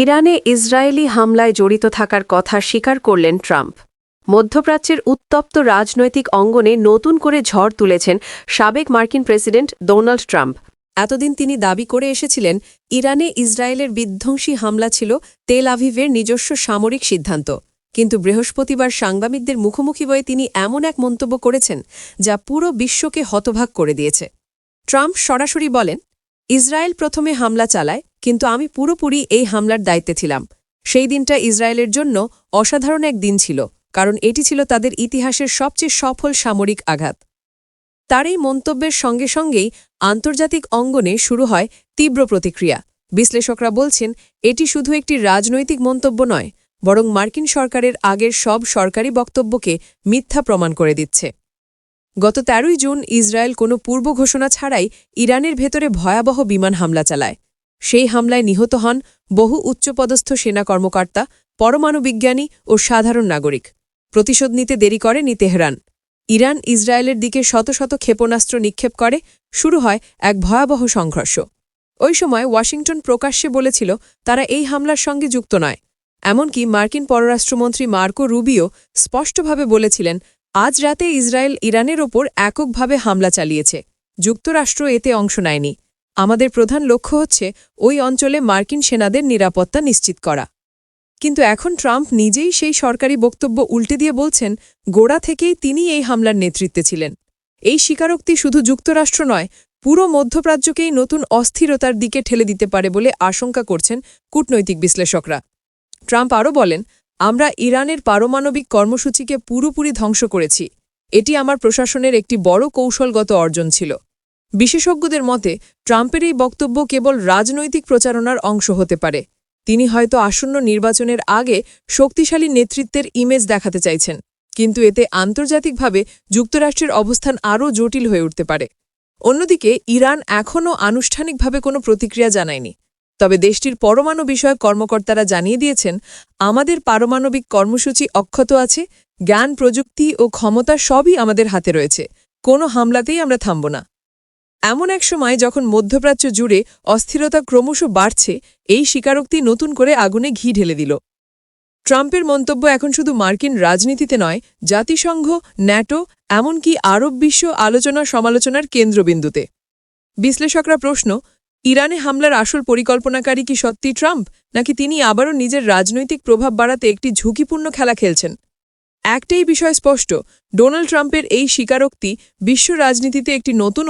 ইরানে ইসরায়েলি হামলায় জড়িত থাকার কথা স্বীকার করলেন ট্রাম্প। মধ্যপ্রাচ্যের উত্তপ্ত রাজনৈতিক অঙ্গনে নতুন করে ঝড় তুলেছেন সাবেক মার্কিন প্রেসিডেন্ট ডোনাল্ড ট্রাম্প। এতদিন তিনি দাবি করে এসেছিলেন, ইরানে ইসরায়েলের বিধ্বংসী হামলা ছিল তেল আভিভের নিজস্ব সামরিক সিদ্ধান্ত। কিন্তু বৃহস্পতিবার সাংবাদিকদের মুখোমুখি হয়ে তিনি এমন এক মন্তব্য করেছেন, যা পুরো বিশ্বকে হতভাগ করে দিয়েছে। ট্রাম্প সরাসরি বলেন, ইসরায়েল প্রথমে হামলা চালায় কিন্তু আমি পুরোপুরি এই হামলার দায়িত্বে ছিলাম। সেই দিনটা ইসরায়েলের জন্য অসাধারণ এক দিন ছিল, কারণ এটি ছিল তাদের ইতিহাসের সবচেয়ে সফল সামরিক আঘাত। তার এই মন্তব্যের সঙ্গে সঙ্গেই আন্তর্জাতিক অঙ্গনে শুরু হয় তীব্র প্রতিক্রিয়া। বিশ্লেষকরা বলছেন, এটি শুধু একটি রাজনৈতিক মন্তব্য নয়, বরং মার্কিন সরকারের আগের সব সরকারি বক্তব্যকে মিথ্যা প্রমাণ করে দিচ্ছে। গত তেরোই জুন ইসরায়েল কোনো পূর্ব ঘোষণা ছাড়াই ইরানের ভেতরে ভয়াবহ বিমান হামলা চালায়। সেই হামলায় নিহত হন বহু উচ্চপদস্থ সেনা কর্মকর্তা, পরমাণু বিজ্ঞানী ও সাধারণ নাগরিক। প্রতিশোধ নিতে দেরি করেনি তেহরান। ইরান ইসরায়েলের দিকে শত শত ক্ষেপণাস্ত্র নিক্ষেপ করে, শুরু হয় এক ভয়াবহ সংঘর্ষ। ওই সময় ওয়াশিংটন প্রকাশ্যে বলেছিল, তারা এই হামলার সঙ্গে যুক্ত নয়। এমনকি মার্কিন পররাষ্ট্রমন্ত্রী মার্কো রুবিও স্পষ্টভাবে বলেছিলেন, আজ রাতে ইসরায়েল ইরানের ওপর এককভাবে হামলা চালিয়েছে। যুক্তরাষ্ট্র এতে অংশ নেয়নি। আমাদের প্রধান লক্ষ্য হচ্ছে ওই অঞ্চলে মার্কিন সেনাদের নিরাপত্তা নিশ্চিত করা। কিন্তু এখন ট্রাম্প নিজেই সেই সরকারি বক্তব্য উল্টে দিয়ে বলছেন, গোড়া থেকেই তিনি এই হামলার নেতৃত্বে ছিলেন। এই স্বীকারোক্তি শুধু যুক্তরাষ্ট্র নয়, পুরো মধ্যপ্রাচ্যকেই নতুন অস্থিরতার দিকে ঠেলে দিতে পারে বলে আশঙ্কা করছেন কূটনৈতিক বিশ্লেষকরা। ট্রাম্প আরও বলেন, আমরা ইরানের পারমাণবিক কর্মসূচিকে পুরোপুরি ধ্বংস করেছি। এটি আমার প্রশাসনের একটি বড় কৌশলগত অর্জন ছিল। বিশেষজ্ঞদের মতে, ট্রাম্পের এই বক্তব্য কেবল রাজনৈতিক প্রচারণার অংশ হতে পারে। তিনি হয়তো আসন্ন নির্বাচনের আগে শক্তিশালী নেতৃত্বের ইমেজ দেখাতে চাইছেন, কিন্তু এতে আন্তর্জাতিকভাবে যুক্তরাষ্ট্রের অবস্থান আরও জটিল হয়ে উঠতে পারে। অন্যদিকে, ইরান এখনও আনুষ্ঠানিকভাবে কোনো প্রতিক্রিয়া জানায়নি। তবে দেশটির পরমাণু বিষয়ক কর্মকর্তারা জানিয়ে দিয়েছেন, আমাদের পারমাণবিক কর্মসূচি অক্ষত আছে, জ্ঞান, প্রযুক্তি ও ক্ষমতা সবই আমাদের হাতে রয়েছে, কোনো হামলাতেই আমরা থামব না। এমন এক সময় যখন মধ্যপ্রাচ্য জুড়ে অস্থিরতা ক্রমশ বাড়ছে, এই স্বীকারোক্তি নতুন করে আগুনে ঘি ঢেলে দিল। ট্রাম্পের মন্তব্য এখন শুধু মার্কিন রাজনীতিতে নয়, জাতিসংঘ, ন্যাটো, এমনকি আরব বিশ্ব আলোচনা সমালোচনার কেন্দ্রবিন্দুতে। বিশ্লেষকরা প্রশ্ন, ইরানে হামলার আসল পরিকল্পনাকারী কি সত্যি ট্রাম্প, নাকি তিনি আবারও নিজের রাজনৈতিক প্রভাব বাড়াতে একটি ঝুঁকিপূর্ণ খেলা খেলছেন? একটাই বিষয় স্পষ্ট, ডোনাল্ড ট্রাম্পের এই স্বীকারোক্তি বিশ্ব রাজনীতিতে একটি নতুন